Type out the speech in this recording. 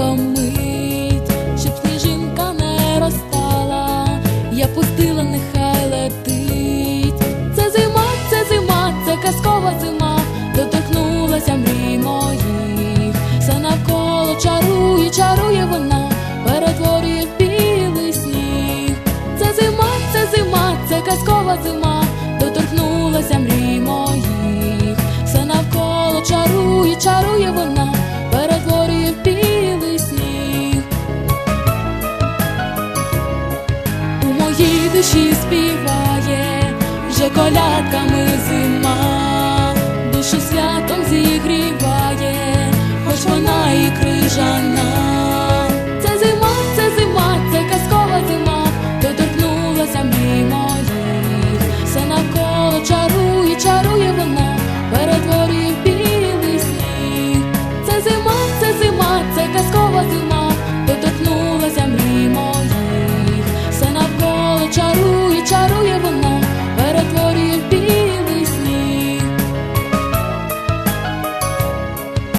чудова щоб сніжинка не розтала, я пустила, нехай летить. Це зима, це зима, це казкова зима, доторкнулася мрій моїх, все навколо чарує, чарує вона, перетворює в білий сніг. Це зима, це зима, це казкова зима. Душі співає вже колядками зима, душу святом зігріває, хоч вона і крижана.